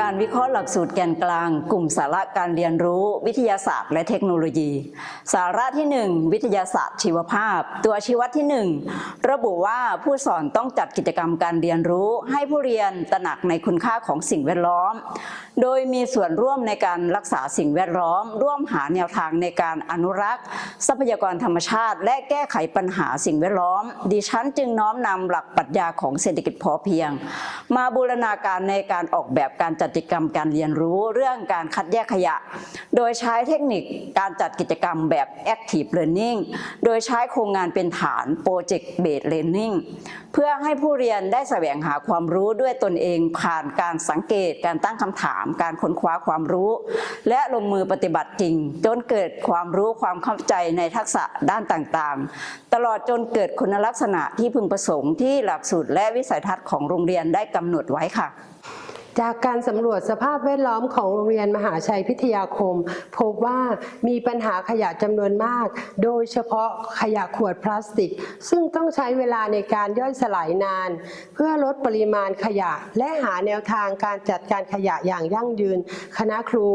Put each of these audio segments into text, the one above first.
การ วิเคราะห์หลักสูตรแกนกลาง กลุ่มสาระการเรียนรู้ วิทยาศาสตร์ และเทคโนโลยี สาระที่ 1 วิทยาศาสตร์ชีวภาพ ตัวชีวัดที่ 1 ระบุว่าผู้สอนต้องจัดกิจกรรมการเรียนรู้ ให้ผู้เรียนตระหนักในคุณค่าของสิ่งแวดล้อม โดยมีส่วนร่วมในการรักษาสิ่งแวดล้อม ร่วมหาแนวทางในการอนุรักษ์ ทรัพยากรธรรมชาติ และแก้ไขปัญหาสิ่งแวดล้อม ดิฉันจึงน้อมนำหลักปรัชญาของเศรษฐกิจพอเพียง มาบูรณาการในการออกแบบการจัดกิจกรรมการเรียนรู้เรื่องการคัดแยกขยะ โดยใช้เทคนิคการจัดกิจกรรมแบบ Active Learning โดยใช้โครงงานเป็นฐาน Project Based Learning เพื่อให้ผู้เรียนได้แสวงหาความรู้ด้วยตนเองผ่านการสังเกต การตั้งคำถาม การค้นคว้าความรู้ และลงมือปฏิบัติจริง จนเกิดความรู้ความเข้าใจในทักษะด้านต่างๆ ตลอดจนเกิดคุณลักษณะที่พึงประสงค์ที่หลักสูตรและวิสัยทัศน์ของโรงเรียนได้กำหนดไว้ค่ะ จากการสำรวจสภาพแวดล้อมของโรงเรียนมหาชัยพิทยาคม พบว่ามีปัญหาขยะจำนวนมาก โดยเฉพาะขยะขวดพลาสติก ซึ่งต้องใช้เวลาในการย่อยสลายนาน เพื่อลดปริมาณขยะ และหาแนวทางการจัดการขยะอย่างยั่งยืน คณะครู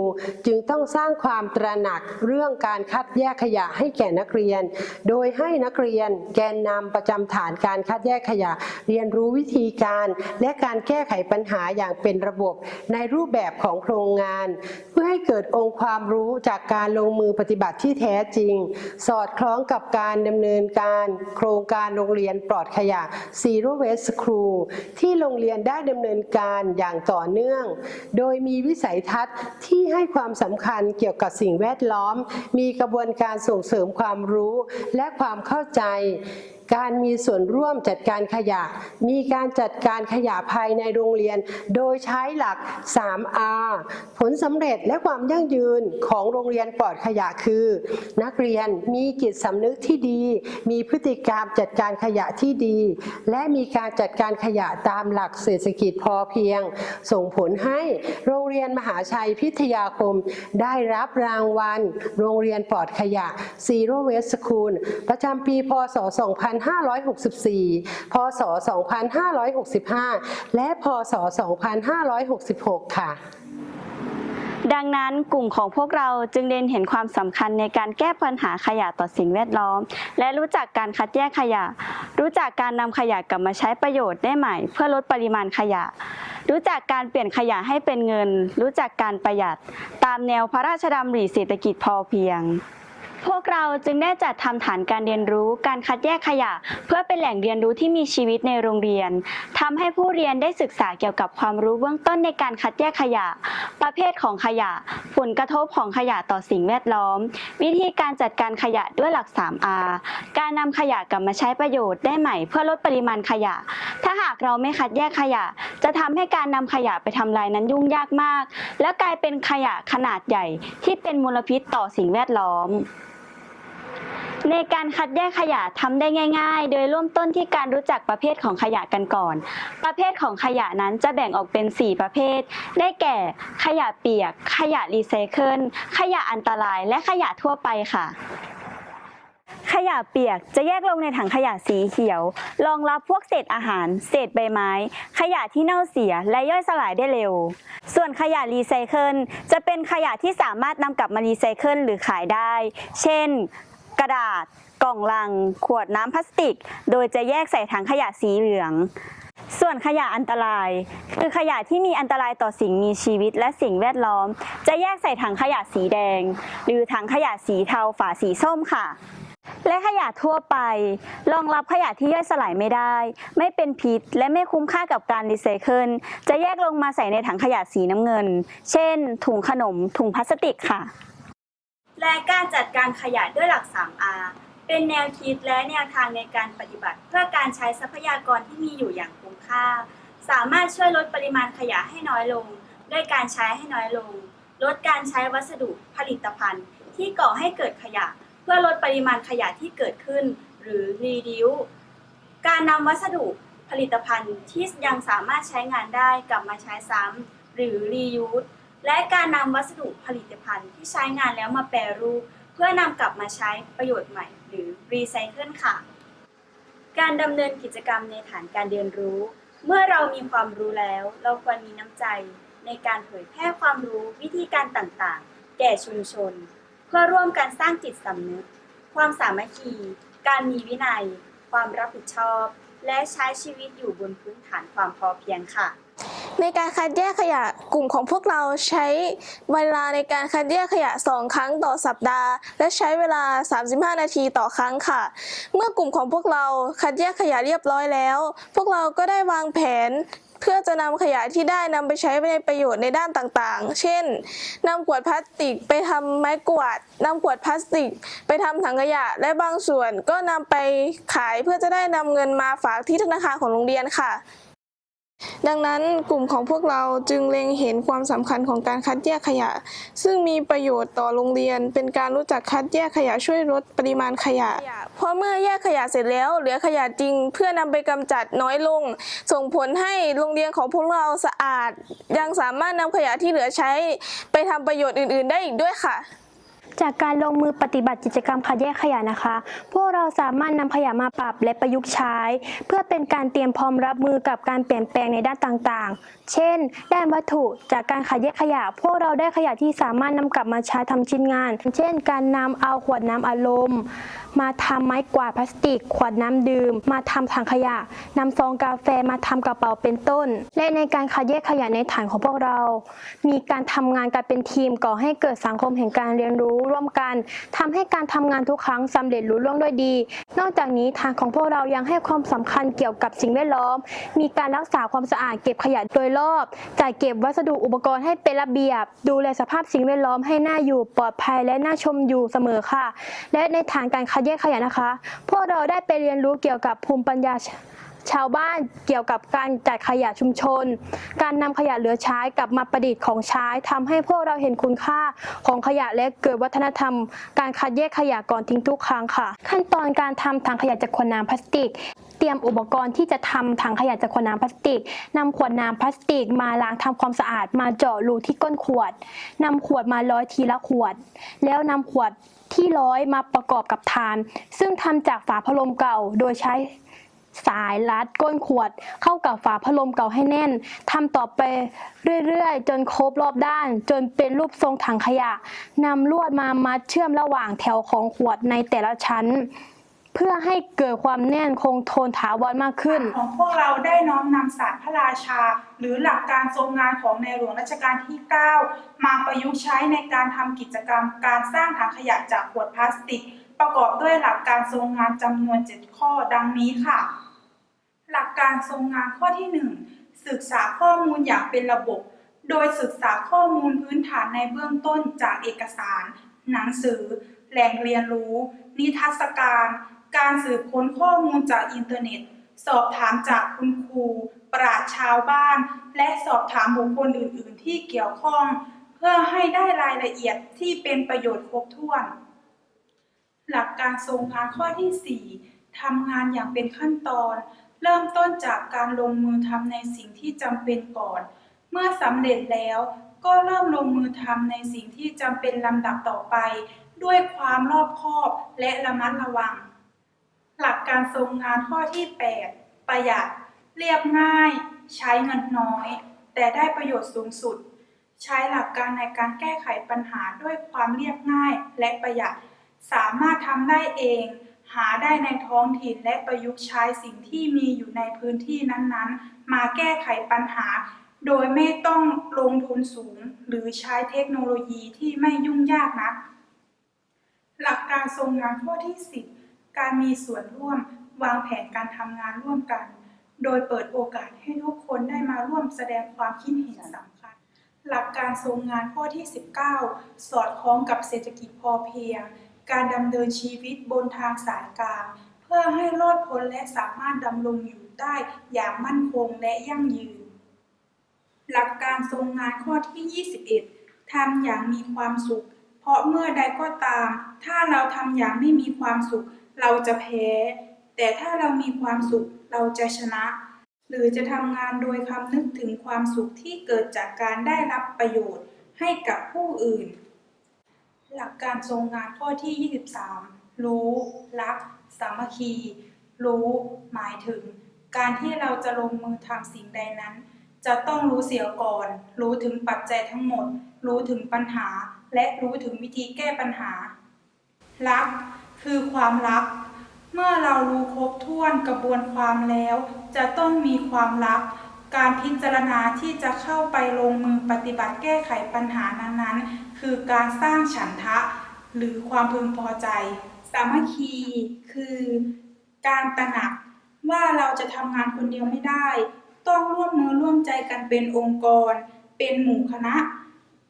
จึงต้องสร้างความตระหนักเรื่องการคัดแยกขยะให้แก่นักเรียน โดยให้นักเรียนแกนนำประจำฐานการคัดแยกขยะ เรียนรู้วิธีการและการแก้ไขปัญหาอย่างเป็นระบบในรูปแบบของโครงงาน เพื่อให้เกิดองค์ความรู้จากการลงมือปฏิบัติที่แท้จริง สอดคล้องกับการดำเนินการโครงการโรงเรียนปลอดขยะ Zero Waste School ที่โรงเรียนได้ดำเนินการอย่างต่อเนื่อง โดยมีวิสัยทัศน์ที่ให้ความสำคัญเกี่ยวกับสิ่งแวดล้อม มีกระบวนการส่งเสริมความรู้และความเข้าใจ การมีส่วนร่วมจัดการขยะ มีการจัดการขยะภายในโรงเรียน โดยใช้หลัก 3R ผลสำเร็จและความยั่งยืนของโรงเรียนปลอดขยะคือ นักเรียนมีจิตสำนึกที่ดี มีพฤติกรรมจัดการขยะที่ดี และมีการจัดการขยะตามหลักเศรษฐกิจพอเพียง ส่งผลให้โรงเรียนมหาชัยพิทยาคม ได้รับรางวัล โรงเรียนปลอดขยะ Zero Waste School ประจำปีพศ2564 พศ 2565 และพศ 2566 ค่ะดังนั้นกลุ่มของพวกเราจึงเด่นเห็นความสำคัญในการแก้ปัญหาขยะต่อสิ่งแวดล้อม และรู้จักการคัดแยกขยะ รู้จักการนำขยะกลับมาใช้ประโยชน์ได้ใหม่ เพื่อลดปริมาณขยะ รู้จักการเปลี่ยนขยะให้เป็นเงิน รู้จักการประหยัด ตามแนวพระราชดำริเศรษฐกิจพอเพียง พวกเราจึงได้จัดทำฐานการเรียนรู้การคัดแยกขยะ เพื่อเป็นแหล่งเรียนรู้ที่มีชีวิตในโรงเรียนทำให้ผู้เรียนได้ศึกษาเกี่ยวกับความรู้เบื้องต้นในการคัดแยกขยะ ประเภทของขยะ ผลกระทบของขยะต่อสิ่งแวดล้อม วิธีการจัดการขยะด้วยหลัก 3R การนำขยะกลับมาใช้ประโยชน์ได้ใหม่ เพื่อลดปริมาณขยะ ถ้าหากเราไม่คัดแยกขยะ จะทำให้การนำขยะไปทำลายนั้นยุ่งยากมาก และกลายเป็นขยะขนาดใหญ่ที่เป็นมลพิษต่อสิ่งแวดล้อม ในการคัดแยกขยะทำได้ง่าย ๆ โดยเริ่มต้นที่การรู้จักประเภทของขยะกันก่อน ประเภทของขยะนั้นจะแบ่งออกเป็น 4 ประเภท ได้แก่ ขยะเปียก ขยะรีไซเคิล ขยะอันตราย และขยะทั่วไปค่ะขยะเปียกจะแยกลงในถังขยะสีเขียว รองรับพวกเศษอาหาร เศษใบไม้ ขยะที่เน่าเสียและย่อยสลายได้เร็ว ส่วนขยะรีไซเคิลจะเป็นขยะที่สามารถนำกลับมารีไซเคิลหรือขายได้ เช่น ระดาษ กล่องลัง ขวดน้ำพลาสติก โดยจะแยกใส่ถังขยะสีเหลือง ส่วนขยะอันตราย คือขยะที่มีอันตรายต่อสิ่งมีชีวิตและสิ่งแวดล้อม จะแยกใส่ถังขยะสีแดง หรือถังขยะสีเทาฝาสีส้มค่ะและขยะทั่วไป รองรับขยะที่ย่อยสลายไม่ได้ ไม่เป็นพิษ และไม่คุ้มค่ากับการรีไซเคิล จะแยกลงมาใส่ในถังขยะสีน้ำเงิน เช่น ถุงขนม ถุงพลาสติกค่ะ และการจัดการขยะด้วยหลัก 3R เป็นแนวคิดและแนวทางในการปฏิบัติ เพื่อการใช้ทรัพยากรที่มีอยู่อย่างคุ้มค่า สามารถช่วยลดปริมาณขยะให้น้อยลง ด้วยการใช้ให้น้อยลง ลดการใช้วัสดุผลิตภัณฑ์ ที่ก่อให้เกิดขยะ เพื่อลดปริมาณขยะที่เกิดขึ้น หรือ reduce การนำวัสดุผลิตภัณฑ์ที่ยังสามารถใช้งานได้กลับมาใช้ซ้ำหรือ reuse และการนำวัสดุผลิตภัณฑ์ที่ใช้งานแล้วมาแปรรูป เพื่อนำกลับมาใช้ประโยชน์ใหม่ หรือรีไซเคิลค่ะ การดำเนินกิจกรรมในฐานการเรียนรู้ เมื่อเรามีความรู้แล้ว เราควรมีน้ำใจในการเผยแพร่ความรู้วิธีการต่างๆ แก่ชุมชน เพื่อร่วมกันสร้างจิตสำนึก ความสามัคคี การมีวินัย ความรับผิดชอบ และใช้ชีวิตอยู่บนพื้นฐานความพอเพียงค่ะ ในการคัดแยกขยะกลุ่มของพวกเราใช้เวลาในการคัดแยกขยะ 2 ครั้งต่อสัปดาห์ และใช้เวลา 35 นาทีต่อครั้งค่ะ เมื่อกลุ่มของพวกเราคัดแยกขยะเรียบร้อยแล้ว พวกเราก็ได้วางแผนเพื่อจะนำขยะที่ได้นำไปใช้ในประโยชน์ในด้านต่างๆ เช่นนำขวดพลาสติกไปทำไม้กวาดนำขวดพลาสติก ไปทำถังขยะ และบางส่วนก็นำไปขายเพื่อจะได้นำเงินมาฝากที่ธนาคารของโรงเรียนค่ะ ดังนั้นกลุ่มของพวกเราจึงเล็งเห็นความสำคัญของการคัดแยกขยะ ซึ่งมีประโยชน์ต่อโรงเรียน เป็นการรู้จักคัดแยกขยะช่วยลดปริมาณขยะ เพราะเมื่อแยกขยะเสร็จแล้ว เหลือขยะจริง เพื่อนำไปกำจัดน้อยลง ส่งผลให้โรงเรียนของพวกเราสะอาด ยังสามารถนำขยะที่เหลือใช้ ไปทำประโยชน์อื่น ๆ ได้อีกด้วยค่ะ จากการลงมือปฏิบัติกิจกรรมคัดแยกขยะนะคะ พวกเราสามารถนำขยะมาปรับและประยุกต์ใช้ เพื่อเป็นการเตรียมพร้อมรับมือกับการเปลี่ยนแปลงในด้านต่างๆ เช่น ด้านวัตถุจากการคัดแยกขยะ พวกเราได้ขยะที่สามารถนำกลับมาใช้ทำชิ้นงาน เช่น การนำเอาขวดน้ำอารมณ์ มาทำไม้กวาดพลาสติก ขวดน้ำดื่ม มาทำถังขยะนำซองกาแฟมาทำกระเป๋าเป็นต้น และในการคัดแยกขยะในฐานของพวกเรา มีการทำงานกันเป็นทีมก่อให้เกิดสังคมแห่งการเรียนรู้ร่วมกันทำให้การทำงานทุกครั้งสำเร็จรุ่ล่วงด้วยดี นอกจากนี้ทางของพวกเรายังให้ความสำคัญเกี่ยวกับสิ่งแวดล้อม มีการรักษาความสะอาดเก็บขยะโดยรอบจัดเก็บวัสดุอุปกรณ์ให้เป็นระเบียบ ดูแลสภาพสิ่งแวดล้อมให้น่าอยู่ปลอดภัยและน่าชมอยู่เสมอค่ะ และในฐานการคัดแยกขยะนะคะ พวกเราได้ไปเรียนรู้เกี่ยวกับภูมิปัญญา ชาวบ้านเกี่ยวกับการจัดขยะชุมชน การนำขยะเหลือใช้กลับมาประดิษฐ์ของใช้ทำให้พวกเราเห็นคุณค่าของขยะและเกิดวัฒนธรรม การคัดแยกขยะก่อนทิ้งทุกครั้งค่ะ ขั้นตอนการทำถังขยะจากขวดน้ำพลาสติกเตรียมอุปกรณ์ที่จะทำถังขยะจากขวดน้ำพลาสติกนำขวดน้ำพลาสติกมาล้างทำความสะอาด มาเจาะรูที่ก้นขวดนำขวดมาร้อยทีละขวด แล้วนำขวดที่ร้อยมาประกอบกับทาน ซึ่งทำจากฝาพัดลมเก่า โดยใช้ สายรัดก้นขวด เข้ากับฝาพัดลมเก่าให้แน่นทำต่อไปเรื่อยๆ จนครบรอบด้าน จนเป็นรูปทรงถังขยะนำลวดมามัดเชื่อมระหว่างแถวของขวดในแต่ละชั้น เพื่อให้เกิดความแน่นคงทนถาวรมากขึ้น ของพวกเราได้น้อมนำศาสตร์พระราชา หรือหลักการทรงงานของในหลวงรัชกาลที่ 9 มาประยุกต์ใช้ในการทำกิจกรรม การสร้างถังขยะจากขวดพลาสติก ประกอบด้วยหลักการทรงงานจำนวน 7 ข้อดังนี้ค่ะ หลักการทรงงานข้อที่ 1 ศึกษาข้อมูลอย่างเป็นระบบ โดยศึกษาข้อมูลพื้นฐานในเบื้องต้นจากเอกสาร หนังสือ แหล่งเรียนรู้ นิทรรศการ การสืบค้นข้อมูลจากอินเทอร์เน็ต สอบถามจากคุณครู ปราชชาวบ้าน และสอบถามบุคคลอื่น ๆ ที่เกี่ยวข้อง เพื่อให้ได้รายละเอียดที่เป็นประโยชน์ครบถ้วน หลักการทรงงานข้อที่ 4ทำงานอย่างเป็นขั้นตอน เริ่มต้นจากการลงมือทำในสิ่งที่จำเป็นก่อน เมื่อสำเร็จแล้วก็เริ่มลงมือทำในสิ่งที่จำเป็นลำดับต่อไป ด้วยความรอบคอบและระมัดระวัง หลักการทรงงานข้อที่ 8 ประหยัด เรียบง่าย ใช้เงินน้อย แต่ได้ประโยชน์สูงสุด ใช้หลักการในการแก้ไขปัญหาด้วยความเรียบง่ายและประหยัด สามารถทำได้เอง หาได้ในท้องถิ่นและประยุกต์ใช้สิ่งที่มีอยู่ในพื้นที่นั้นๆ มาแก้ไขปัญหา โดยไม่ต้องลงทุนสูง หรือใช้เทคโนโลยีที่ไม่ยุ่งยากนัก หลักการทรงงานข้อที่ 10 การมีส่วนร่วมวางแผนการทำงานร่วมกัน โดยเปิดโอกาสให้ทุกคนได้มาร่วมแสดงความคิดเห็นสำคัญ หลักการทรงงานข้อที่ 19 สอดคล้องกับเศรษฐกิจพอเพียง การดำเนินชีวิตบนทางสายกลาง เพื่อให้รอดพ้นและสามารถดำรงอยู่ได้อย่างมั่นคงและยั่งยืน หลักการทรงงานข้อที่ 21ทำอย่างมีความสุข เพราะเมื่อใดก็ตาม ถ้าเราทำอย่างไม่มีความสุข เราจะแพ้ แต่ถ้าเรามีความสุขเราจะชนะ หรือจะทำงานโดยคำนึกถึงความสุขที่เกิดจากการได้รับประโยชน์ให้กับผู้อื่น หลักการทรงงานข้อที่ 23 รู้ รัก สามัคคี รู้ หมายถึง การที่เราจะลงมือทำสิ่งใดนั้น จะต้องรู้เสียก่อน รู้ถึงปัจจัยทั้งหมด รู้ถึงปัญหา และรู้ถึงวิธีแก้ปัญหา รัก คือความรัก เมื่อเรารู้ครบถ้วนกระบวนความแล้ว จะต้องมีความรัก การพิจารณาที่จะเข้าไปลงมือปฏิบัติแก้ไขปัญหานั้นๆ คือการสร้างฉันทะ หรือความพึงพอใจ สามัคคีคือการตระหนักว่าเราจะทำงานคนเดียวไม่ได้ ต้องร่วมมือร่วมใจกันเป็นองค์กร เป็นหมู่คณะ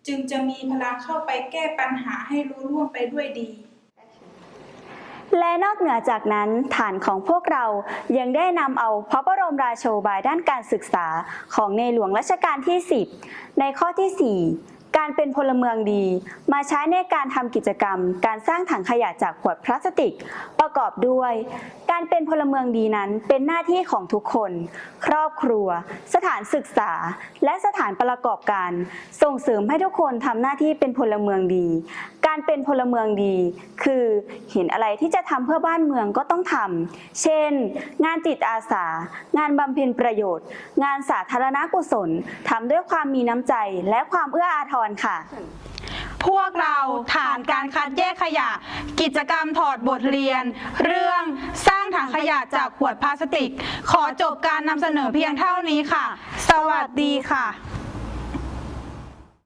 จึงจะมีพลังเข้าไปแก้ปัญหาให้รู้ร่วงไปด้วยดีและนอกเหนือจากนั้นฐานของพวกเรายังได้นำเอาพระบรมราโชบายด้านการศึกษาของในหลวงรัชกาลที่ 10 ในข้อที่ 4 การเป็นพลเมืองดี มาใช้ในการทำกิจกรรม การสร้างถังขยะจากขวดพลาสติก ประกอบด้วย การเป็นพลเมืองดีนั้นเป็นหน้าที่ของทุกคน ครอบครัว สถานศึกษา และสถานประกอบการ ส่งเสริมให้ทุกคนทำหน้าที่เป็นพลเมืองดี การเป็นพลเมืองดี คือเห็นอะไรที่จะทำเพื่อบ้านเมืองก็ต้องทำเช่น งานจิตอาสา งานบำเพ็ญประโยชน์ งานสาธารณกุศลทำด้วยความมีน้ำใจและความเอื้ออาทรรค่ะ พวกเราฐานการคัดแยกขยะ กิจกรรมถอดบทเรียน เรื่องสร้างถังขยะจากขวดพลาสติก ขอจบการนำเสนอเพียงเท่านี้ค่ะ สวัสดีค่ะ